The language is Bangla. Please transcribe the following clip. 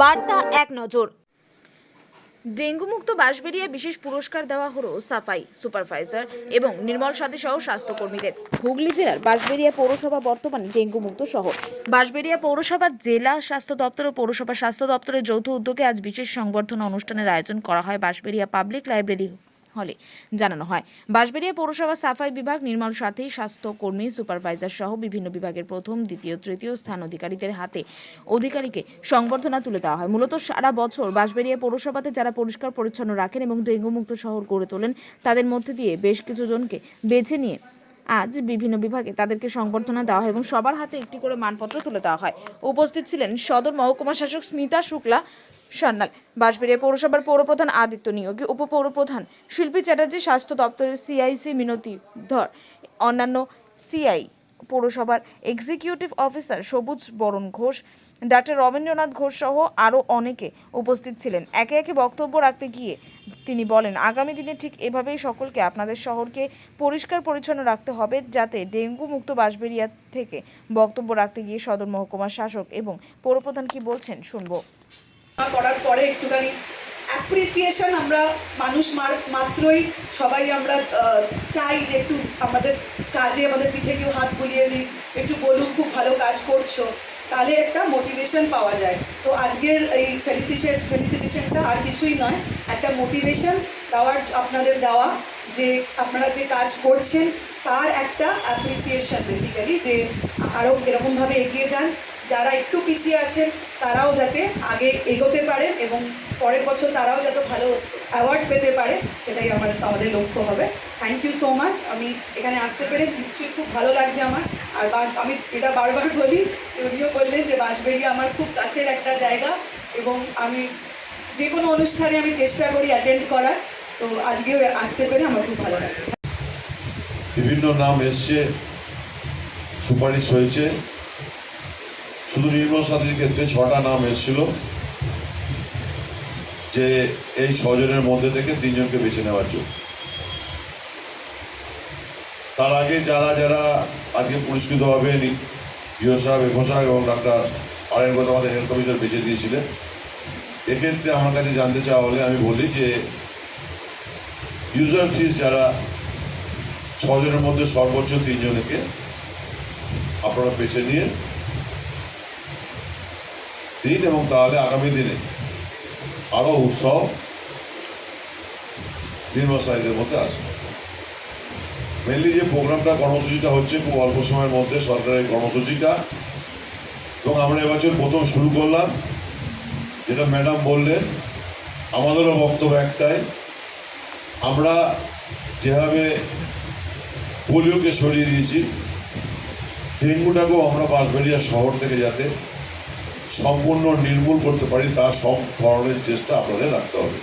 বার্তা এক নজর। ডেঙ্গুমুক্ত বাঁশবেরিয়া বিশেষ পুরস্কার দেওয়া হলো সাফাই সুপারভাইজার এবং নির্মল সাথী সহ স্বাস্থ্যকর্মীদের। হুগলি জেলার বাঁশবেরিয়া পৌরসভা বর্তমানে ডেঙ্গু মুক্ত শহর। বাঁশবেরিয়া পৌরসভার জেলা স্বাস্থ্য দপ্তর ও পৌরসভা স্বাস্থ্য দপ্তরের যৌথ উদ্যোগে আজ বিশেষ সংবর্ধনা অনুষ্ঠানের আয়োজন করা হয় বাঁশবেরিয়া পাবলিক লাইব্রেরি হলে জানানো হয়। বাঁশবেরিয়া পৌরসভা সাফাই বিভাগ নির্মল সাথী, স্বাস্থ্যকর্মী, সুপারভাইজার সহ বিভিন্ন বিভাগের প্রথম, দ্বিতীয়, তৃতীয় স্থান অধিকারীদের হাতে অধিকারীকে সংবর্ধনা তুলে দেওয়া হয়। মূলত সারা বছর বাঁশবেরিয়া পৌরসভাতে যারা পরিষ্কার, পরিচ্ছন্ন রাখেন এবং ডেঙ্গুমুক্ত শহর গড়ে তোলেন, তাদের মধ্যে দিয়ে বেশ কিছু জনকে বেছে নিয়ে আজ বিভিন্ন বিভাগে তাদেরকে সংবর্ধনা দেওয়া হয় এবং সবার হাতে একটি করে মানপত্র তুলে দেওয়া হয়। উপস্থিত ছিলেন সদর মহকুমা শাসক স্মিতা শুক্লা সান্যাল। বাঁশবেড়িয়া পৌরসভার পৌরপ্রধান আদিত্য নিয়োগী, উপপৌরপ্রধান শিল্পী চ্যাটার্জি, স্বাস্থ্য দপ্তরের সিআইসি মিনতি ধর। অন্যান্য সিআই পৌরসভার এক্সিকিউটিভ অফিসার সবুজ বরণ ঘোষ, ডাক্তার রবীন্দ্রনাথ ঘোষ সহ আরও অনেকে উপস্থিত ছিলেন। একে একে বক্তব্য রাখতে গিয়ে তিনি বলেন, আগামী দিনে ঠিক এভাবেই সকলকে আপনাদের শহরকে পরিষ্কার পরিচ্ছন্ন রাখতে হবে, যাতে ডেঙ্গু মুক্ত বাঁশবেরিয়া থেকে বক্তব্য রাখতে গিয়ে সদর মহকুমার শাসক এবং পৌরপ্রধান কি বলছেন শুনব। করার পরে একটুখানি অ্যাপ্রিসিয়েশন আমরা মানুষ মাত্রই সবাই আমরা চাই যে একটু আমাদের কাজে, আমাদের পিঠে কেউ হাত বুলিয়ে দিই একটু বলুক খুব ভালো কাজ করছ, তাহলে একটা মোটিভেশন পাওয়া যায়। তো আজকের এই ফেলিসিটেশন ফেলিসিটেশনটা আর কিছুই নয়, একটা মোটিভেশন দেওয়ার আপনাদের দেওয়া যে আপনারা যে কাজ করছেন, তার একটা অ্যাপ্রিসিয়েশন বেসিক্যালি যে আরও এরকমভাবে এগিয়ে যান। যারা একটু পিছিয়ে আছেন, তারাও যাতে আগে এগোতে পারেন এবং পরের বছর তারাও যাতে ভালো অ্যাওয়ার্ড পেতে পারে, সেটাই আমার আমাদের লক্ষ্য হবে। থ্যাংক ইউ সো মাচ আমি এখানে আসতে পেরে নিশ্চয়ই খুব ভালো লাগছে আমার। আর বাস, আমি এটা বারবার বলি, উনিও বললেন যে বাঁশবেড়িয়া আমার খুব কাছের একটা জায়গা এবং আমি যে কোনো অনুষ্ঠানে আমি চেষ্টা করি অ্যাটেন্ড করার। তো আসতে পেরে আমার খুব ভালো লাগছে। বিভিন্ন নাম এসছে, সুপারিশ হয়েছে। শুধু নির্মল সাথীর ক্ষেত্রে ছটা নাম এসেছিল। যে এই ছজনের মধ্যে থেকে তিনজনকে বেছে নেওয়ার জন্য। তার আগে যারা যারা আজকে পুরস্কৃত হবেন ইও সাহেব, এফো সাহেব এবং ডাক্তার আরেন আমাদের হেলথ অফিসার বেছে দিয়েছিলেন। এক্ষেত্রে আমার কাছে জানতে চাওয়া হলে আমি বলি যে ইউজার ফিস যারা ছজনের মধ্যে সর্বোচ্চ তিনজনকে আপনারা বেছে নিয়ে দিন এবং তাহলে আগামী দিনে আরও উৎসব নির্বাচনীদের মধ্যে আসবে। মেনলি যে প্রোগ্রামটা কর্মসূচিটা হচ্ছে খুব অল্প সময়ের মধ্যে সরকারের কর্মসূচিটা। এবং আমরা এবছর প্রথম শুরু করলাম। যেটা ম্যাডাম বললেন, আমাদেরও বক্তব্য একটাই আমরা যেভাবে পোলিওকে সরিয়ে দিয়েছি, ডেঙ্গুটাকেও আমরা বাঁশবেড়িয়া শহর থেকে যাতে সম্পূর্ণ নির্মূল করতে পারি, তার সব ধরনের চেষ্টা আপনাদের রাখতে হবে।